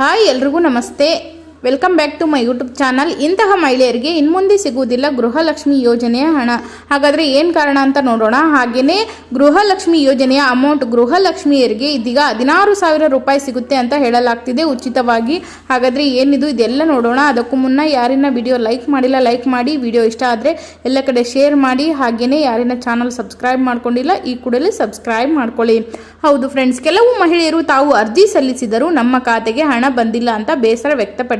Hi ಎಲ್ರಿಗೂ ನಮಸ್ತೆ. Welcome back to my YouTube channel ಇಂತಹ ಮಹಿಳೆಯರಿಗೆ ಇನ್ಮುಂದೆ ಸಿಗುವುದಿಲ್ಲ ಗೃಹಲಕ್ಷ್ಮಿ ಯೋಜನೆಯ ಹಣ. ಹಾಗಾದರೆ ಏನು ಕಾರಣ ಅಂತ ನೋಡೋಣ. ಹಾಗೆಯೇ ಗೃಹಲಕ್ಷ್ಮಿ ಯೋಜನೆಯ ಅಮೌಂಟ್ ಗೃಹಲಕ್ಷ್ಮಿಯರಿಗೆ ಇದೀಗ ಹದಿನಾರು ಸಾವಿರ ರೂಪಾಯಿ ಸಿಗುತ್ತೆ ಅಂತ ಹೇಳಲಾಗ್ತಿದೆ ಉಚಿತವಾಗಿ. ಹಾಗಾದರೆ ಏನಿದು? ಇದೆಲ್ಲ ನೋಡೋಣ. ಅದಕ್ಕೂ ಮುನ್ನ ಯಾರಿನ ವಿಡಿಯೋ ಲೈಕ್ ಮಾಡಿಲ್ಲ ಲೈಕ್ ಮಾಡಿ. ವಿಡಿಯೋ ಇಷ್ಟ ಆದರೆ ಎಲ್ಲ ಕಡೆ ಶೇರ್ ಮಾಡಿ. ಹಾಗೆಯೇ ಯಾರಿನ ಚಾನಲ್ ಸಬ್ಸ್ಕ್ರೈಬ್ ಮಾಡ್ಕೊಂಡಿಲ್ಲ, ಈ ಕೂಡಲೇ ಸಬ್ಸ್ಕ್ರೈಬ್ ಮಾಡ್ಕೊಳ್ಳಿ. ಹೌದು ಫ್ರೆಂಡ್ಸ್ ಕೆಲವು ಮಹಿಳೆಯರು ತಾವು ಅರ್ಜಿ ಸಲ್ಲಿಸಿದರೂ ನಮ್ಮ ಖಾತೆಗೆ ಹಣ ಬಂದಿಲ್ಲ ಅಂತ ಬೇಸರ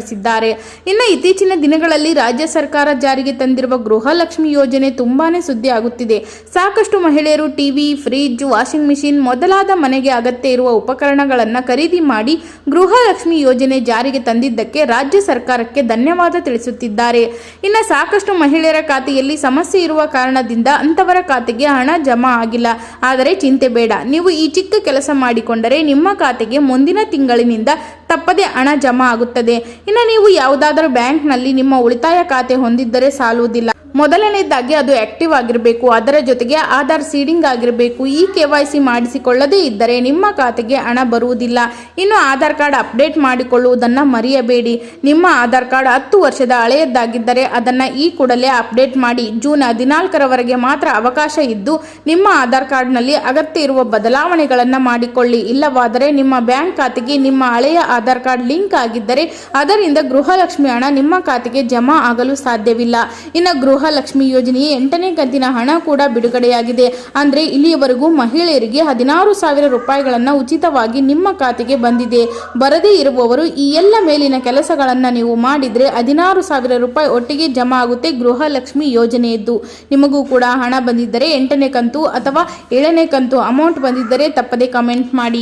ವ್ಯಕ್ತಪಡಿಸಿದ್ದಾರೆ ಇನ್ನು ಇತ್ತೀಚಿನ ದಿನಗಳಲ್ಲಿ ರಾಜ್ಯ ಸರ್ಕಾರ ಜಾರಿಗೆ ತಂದಿರುವ ಗೃಹಲಕ್ಷ್ಮಿ ಯೋಜನೆ ತುಂಬಾನೇ ಸುದ್ದಿ ಆಗುತ್ತಿದೆ. ಸಾಕಷ್ಟು ಮಹಿಳೆಯರು ಟಿವಿ ಫ್ರಿಜ್ ವಾಷಿಂಗ್ ಮಿಷಿನ್ ಮೊದಲಾದ ಮನೆಗೆ ಅಗತ್ಯ ಇರುವ ಉಪಕರಣಗಳನ್ನು ಖರೀದಿ ಮಾಡಿ ಗೃಹಲಕ್ಷ್ಮಿ ಯೋಜನೆ ಜಾರಿಗೆ ತಂದಿದ್ದಕ್ಕೆ ರಾಜ್ಯ ಸರ್ಕಾರಕ್ಕೆ ಧನ್ಯವಾದ ತಿಳಿಸುತ್ತಿದ್ದಾರೆ. ಇನ್ನು ಸಾಕಷ್ಟು ಮಹಿಳೆಯರ ಖಾತೆಯಲ್ಲಿ ಸಮಸ್ಯೆ ಇರುವ ಕಾರಣದಿಂದ ಅಂತವರ ಖಾತೆಗೆ ಹಣ ಜಮಾ ಆಗಿಲ್ಲ. ಆದರೆ ಚಿಂತೆ ಬೇಡ. ನೀವು ಈ ಚಿಕ್ಕ ಕೆಲಸ ಮಾಡಿಕೊಂಡರೆ ನಿಮ್ಮ ಖಾತೆಗೆ ಮುಂದಿನ ತಿಂಗಳಿನಿಂದ ತಪ್ಪದೆ ಹಣ ಜಮಾ ಆಗುತ್ತದೆ. ಇನ್ನು ನೀವು ಯಾವುದಾದರೂ ಬ್ಯಾಂಕ್ನಲ್ಲಿ ನಿಮ್ಮ ಉಳಿತಾಯ ಖಾತೆ ಹೊಂದಿದ್ದರೆ ಸಾಲುವುದಿಲ್ಲ. ಮೊದಲನೇದಾಗಿ ಅದು ಆಕ್ಟಿವ್ ಆಗಿರಬೇಕು, ಅದರ ಜೊತೆಗೆ ಆಧಾರ್ ಸೀಡಿಂಗ್ ಆಗಿರಬೇಕು. ಈ ಕೆ ವೈ ಸಿ ಮಾಡಿಸಿಕೊಳ್ಳದೇ ಇದ್ದರೆ ನಿಮ್ಮ ಖಾತೆಗೆ ಹಣ ಬರುವುದಿಲ್ಲ. ಇನ್ನು ಆಧಾರ್ ಕಾರ್ಡ್ ಅಪ್ಡೇಟ್ ಮಾಡಿಕೊಳ್ಳುವುದನ್ನು ಮರೆಯಬೇಡಿ. ನಿಮ್ಮ ಆಧಾರ್ ಕಾರ್ಡ್ ಹತ್ತು ವರ್ಷದ ಹಳೆಯದ್ದಾಗಿದ್ದರೆ ಅದನ್ನು ಈ ಕೂಡಲೇ ಅಪ್ಡೇಟ್ ಮಾಡಿ. ಜೂನ್ ಹದಿನಾಲ್ಕರವರೆಗೆ ಮಾತ್ರ ಅವಕಾಶ ಇದ್ದು, ನಿಮ್ಮ ಆಧಾರ್ ಕಾರ್ಡ್ನಲ್ಲಿ ಅಗತ್ಯ ಇರುವ ಬದಲಾವಣೆಗಳನ್ನು ಮಾಡಿಕೊಳ್ಳಿ. ಇಲ್ಲವಾದರೆ ನಿಮ್ಮ ಬ್ಯಾಂಕ್ ಖಾತೆಗೆ ನಿಮ್ಮ ಹಳೆಯ ಆಧಾರ್ ಕಾರ್ಡ್ ಲಿಂಕ್ ಆಗಿದ್ದರೆ ಅದರಿಂದ ಗೃಹಲಕ್ಷ್ಮಿ ಹಣ ನಿಮ್ಮ ಖಾತೆಗೆ ಜಮಾ ಆಗಲು ಸಾಧ್ಯವಿಲ್ಲ. ಇನ್ನು ಗೃಹಲಕ್ಷ್ಮಿ ಯೋಜನೆಯ ಎಂಟನೇ ಕಂತಿನ ಹಣ ಕೂಡ ಬಿಡುಗಡೆಯಾಗಿದೆ. ಅಂದ್ರೆ ಇಲ್ಲಿಯವರೆಗೂ ಮಹಿಳೆಯರಿಗೆ ಹದಿನಾರು ಸಾವಿರ ರೂಪಾಯಿಗಳನ್ನು ಉಚಿತವಾಗಿ ನಿಮ್ಮ ಖಾತೆಗೆ ಬಂದಿದೆ. ಬರದೇ ಇರುವವರು ಈ ಎಲ್ಲ ಮೇಲಿನ ಕೆಲಸಗಳನ್ನು ನೀವು ಮಾಡಿದ್ರೆ ಹದಿನಾರು ಸಾವಿರ ರೂಪಾಯಿ ಒಟ್ಟಿಗೆ ಜಮಾ ಆಗುತ್ತೆ ಗೃಹಲಕ್ಷ್ಮಿ ಯೋಜನೆಯದ್ದು. ನಿಮಗೂ ಕೂಡ ಹಣ ಬಂದಿದ್ದರೆ ಎಂಟನೇ ಕಂತು ಅಥವಾ ಏಳನೇ ಕಂತು ಅಮೌಂಟ್ ಬಂದಿದ್ದರೆ ತಪ್ಪದೆ ಕಮೆಂಟ್ ಮಾಡಿ.